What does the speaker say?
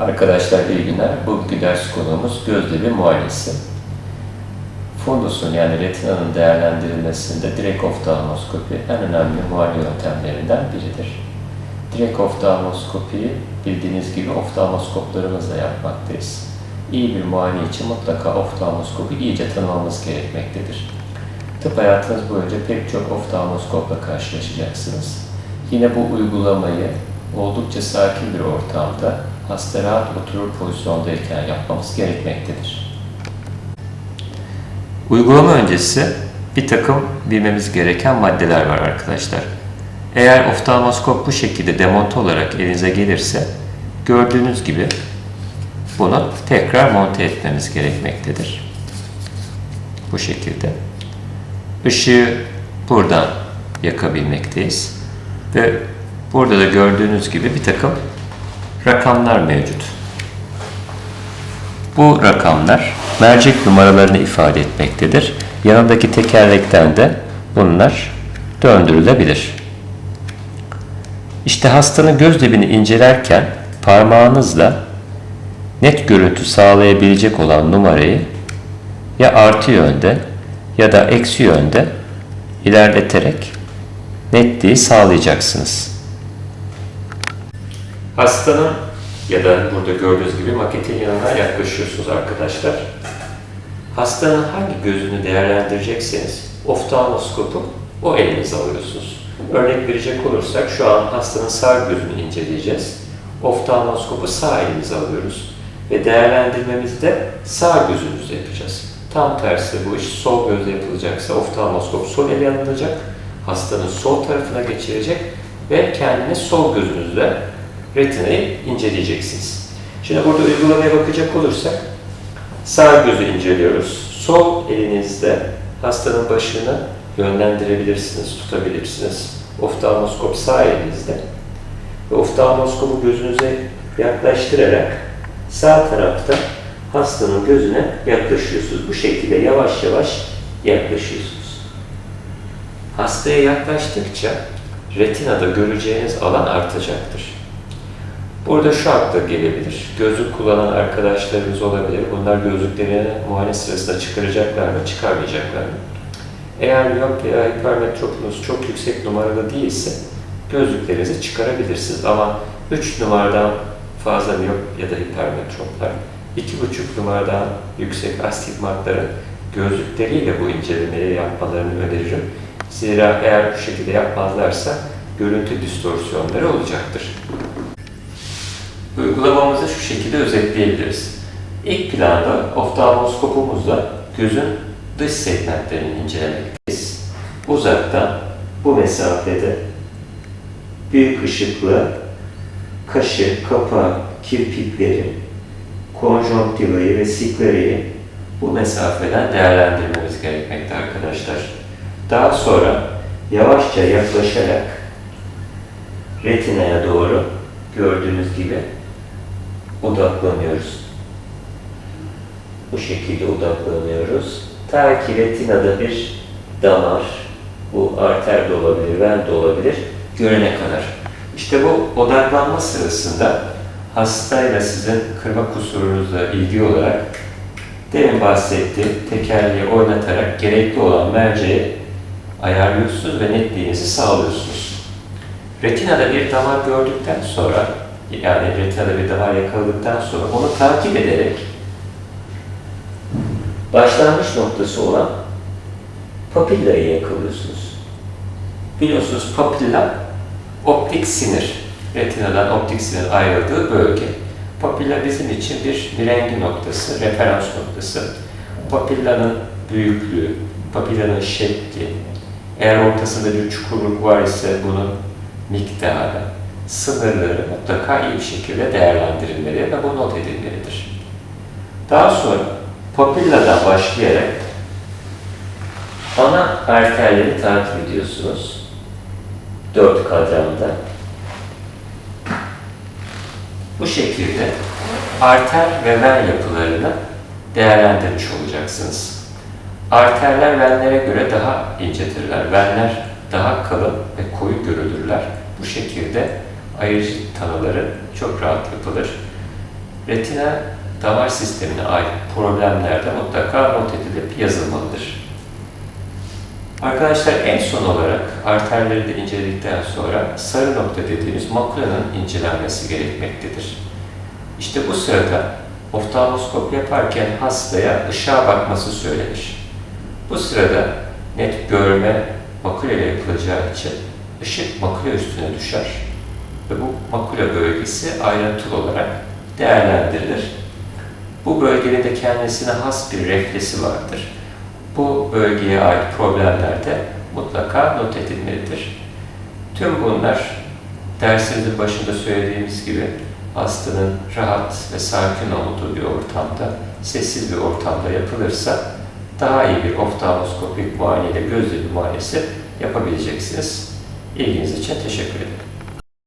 Arkadaşlar iyi günler. Bugünkü ders konuğumuz gözlevi muayenesi. Fundusun yani retinanın değerlendirilmesinde direkt oftalmoskopi en önemli muayene yöntemlerinden biridir. Direkt oftalmoskopiyi bildiğiniz gibi oftalmoskoplarımızla yapmaktayız. İyi bir muayene için mutlaka oftalmoskopi iyice tanımamız gerekmektedir. Tıp hayatınız boyunca pek çok oftalmoskopla karşılaşacaksınız. Yine bu uygulamayı oldukça sakin bir ortamda hasta rahat oturur pozisyondayken yapmamız gerekmektedir. Uygulama öncesi bir takım bilmemiz gereken maddeler var arkadaşlar. Eğer oftalmoskop bu şekilde demonte olarak elinize gelirse gördüğünüz gibi bunu tekrar monte etmemiz gerekmektedir. Bu şekilde. Işığı buradan yakabilmekteyiz. Ve burada da gördüğünüz gibi bir takım rakamlar mevcut. Bu rakamlar mercek numaralarını ifade etmektedir. Yanındaki tekerlekten de bunlar döndürülebilir. İşte hastanın göz dibini incelerken parmağınızla net görüntü sağlayabilecek olan numarayı ya artı yönde ya da eksi yönde ilerleterek netliği sağlayacaksınız. Hastanın ya da burada gördüğünüz gibi maketin yanına yaklaşıyorsunuz arkadaşlar. Hastanın hangi gözünü değerlendirecekseniz oftalmoskopu o elinize alıyorsunuz. Örnek verecek olursak şu an hastanın sağ gözünü inceleyeceğiz. Oftalmoskopu sağ elimize alıyoruz ve değerlendirmemizi sağ gözümüzle yapacağız. Tam tersi bu iş sol gözle yapılacaksa oftalmoskop sol ele alınacak, hastanın sol tarafına geçirecek ve kendini sol gözünüzle retinayı inceleyeceksiniz. Şimdi burada uygulamaya bakacak olursak sağ gözü inceliyoruz. Sol elinizde hastanın başını yönlendirebilirsiniz, tutabilirsiniz. Oftalmoskop sağ elinizde. Ve oftalmoskopu gözünüze yaklaştırarak sağ tarafta hastanın gözüne yaklaşıyorsunuz. Bu şekilde yavaş yavaş yaklaşıyorsunuz. Hastaya yaklaştıkça retinada göreceğiniz alan artacaktır. Burada şu akla gelebilir. Gözlük kullanan arkadaşlarımız olabilir. Bunlar gözlüklerini muayene sırasında çıkaracaklar mı, çıkarmayacaklar mı? Eğer miyop veya hipermetropunuz çok yüksek numaralı değilse gözlüklerinizi çıkarabilirsiniz. Ama 3 numaradan fazla miyop ya da hipermetroplar, 2,5 numaradan yüksek astigmatların gözlükleriyle bu incelemeyi yapmalarını öneririm. Zira eğer bu şekilde yapmazlarsa görüntü distorsiyonları olacaktır. Uygulamamızı şu şekilde özetleyebiliriz. İlk planda oftalmoskopumuzla gözün dış segmentlerini incelemekteyiz. Uzaktan bu mesafede büyük ışıklı kaşı, kapağı, kirpikleri, konjonktivayı ve siklereyi bu mesafeden değerlendirmemiz gerekmekte arkadaşlar. Daha sonra yavaşça yaklaşarak retinaya doğru gördüğünüz gibi odaklanıyoruz. Bu şekilde odaklanıyoruz. Ta ki retinada bir damar, bu arter de olabilir, ven de olabilir, görene kadar. İşte bu odaklanma sırasında hastayla sizin kırma kusurunuzla ilgili olarak demin bahsettiğim tekerleği oynatarak gerekli olan merceği ayarlıyorsunuz ve netliğinizi sağlıyorsunuz. Retinada bir damar gördükten sonra yani retinada bir damar yakaladıktan sonra onu takip ederek başlangıç noktası olan papillayı yakalıyorsunuz. Biliyorsunuz papilla optik sinir, retinadan optik sinir ayrıldığı bölge. Papilla bizim için bir mirengi noktası, referans noktası. Papillanın büyüklüğü, papillanın şekli, eğer ortasında bir çukurluk var ise bunun miktarı, sınırları mutlaka iyi bir şekilde değerlendirilmeli ve bu not edilmelidir. Daha sonra papilladan başlayarak ana arterleri takip ediyorsunuz. Dört kadramda. Bu şekilde arter ve ven yapılarını değerlendirmiş olacaksınız. Arterler venlere göre daha incedirler. Venler daha kalın ve koyu görülürler. Bu şekilde ayırıcı tanıları çok rahat yapılır. retina damar sistemine ait problemlerde mutlaka not edilip yazılmalıdır. Arkadaşlar en son olarak arterleri de inceledikten sonra sarı nokta dediğimiz makulanın incelenmesi gerekmektedir. İşte bu sırada oftalmoskopi yaparken hastaya ışığa bakması söylenir. Bu sırada net görme makula ile yapılacağı için ışık makula üstüne düşer ve bu makula bölgesi ayrıntılı olarak değerlendirilir. Bu bölgede de kendisine has bir refleksi vardır. Bu bölgeye ait problemler de mutlaka not edilmelidir. Tüm bunlar dersimizin başında söylediğimiz gibi hastanın rahat ve sakin olduğu bir ortamda, sessiz bir ortamda yapılırsa daha iyi bir oftalmoskopik muayene ile gözle muayenesi yapabileceksiniz. İlginiz için teşekkür ederim.